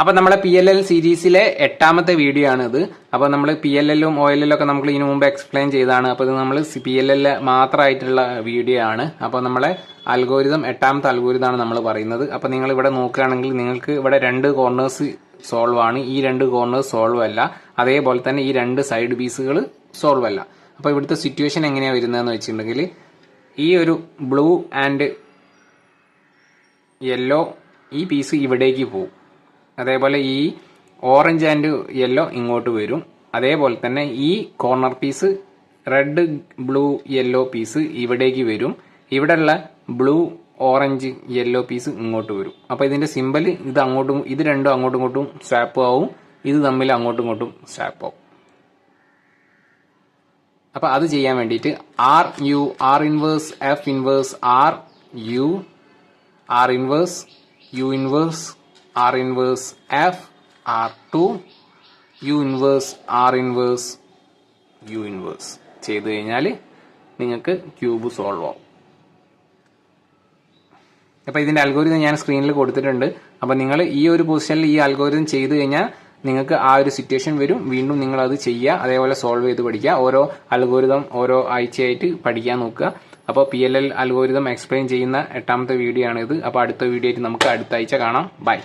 അപ്പൊ നമ്മുടെ P L L സീരീസിലെ എട്ടാമത്തെ വീഡിയോ ആണ് ഇത് അപ്പൊ നമ്മൾ പി എൽ എല്ലും ഒ എൽ എല്ലും ഒക്കെ നമുക്ക് ഇതിനു മുമ്പ് എക്സ്പ്ലെയിൻ ചെയ്തതാണ്. അപ്പൊ ഇത് നമ്മൾ പി എൽ എൽ മാത്രമായിട്ടുള്ള വീഡിയോ ആണ്. അപ്പൊ നമ്മളെ അൽഗോരിതം എട്ടാമത്തെ അൽഗോരിതമാണ് നമ്മൾ പറയുന്നത്. അപ്പൊ നിങ്ങൾ ഇവിടെ നോക്കുകയാണെങ്കിൽ നിങ്ങൾക്ക് ഇവിടെ രണ്ട് കോർണേഴ്സ് സോൾവ് ആണ്. ഈ രണ്ട് കോർണേഴ്സ് സോൾവ് അല്ല. അതേപോലെ തന്നെ ഈ രണ്ട് സൈഡ് പീസുകൾ സോൾവ് അല്ല. അപ്പൊ ഇവിടുത്തെ സിറ്റുവേഷൻ എങ്ങനെയാ വരുന്നതെന്ന് വെച്ചിട്ടുണ്ടെങ്കിൽ ഈ ഒരു ബ്ലൂ ആൻഡ് യെല്ലോ ഈ പീസ് ഇവിടേക്ക് പോകും. അതേപോലെ ഈ ഓറഞ്ച് ആൻഡ് യെല്ലോ ഇങ്ങോട്ട് വരും. അതേപോലെ തന്നെ ഈ corner piece red blue yellow piece ഇവിടേക്ക് വരും. ഇവിടെയുള്ള ബ്ലൂ ഓറഞ്ച് യെല്ലോ പീസ് ഇങ്ങോട്ട് വരും. അപ്പോൾ ഇതിന്റെ സിമ്പൽ ഇത് അങ്ങോട്ടും ഇത് രണ്ടും അങ്ങോട്ടും ഇങ്ങോട്ടും സ്വാപ്പ് ആവും. ഇത് തമ്മിൽ അങ്ങോട്ടും ഇങ്ങോട്ടും സ്വാപ്പ് ആവും. അപ്പോൾ അത് ചെയ്യാൻ വേണ്ടിയിട്ട് R U R inverse F inverse R U R inverse U inverse inverse F R two U inverse R inverse U inverse ചെയ്ത് കഴിഞ്ഞാൽ നിങ്ങൾക്ക് ക്യൂബ് സോൾവ് ആവും. അപ്പോൾ ഇതിന്റെ അൽഗോരിതം ഞാൻ സ്ക്രീനിൽ കൊടുത്തിട്ടുണ്ട്. അപ്പോൾ നിങ്ങൾ ഈ ഒരു പൊസിഷനിൽ ഈ അൽഗോരിതം ചെയ്തു കഴിഞ്ഞാൽ നിങ്ങൾക്ക് ആ ഒരു സിറ്റുവേഷൻ വരും. വീണ്ടും നിങ്ങൾ അത് ചെയ്യുക അതേപോലെ സോൾവ് ചെയ്ത് പഠിക്കുക ഓരോ അൽഗോരിതം ഓരോ ആഴ്ചയായിട്ട് പഠിക്കാൻ നോക്കുക. അപ്പോൾ P L L algorithm explain ചെയ്യുന്ന എട്ടാമത്തെ വീഡിയോ ആണ് ഇത് അപ്പോൾ അടുത്ത വീഡിയോ ആയിട്ട് നമുക്ക് അടുത്ത ആഴ്ച കാണാം. ബൈ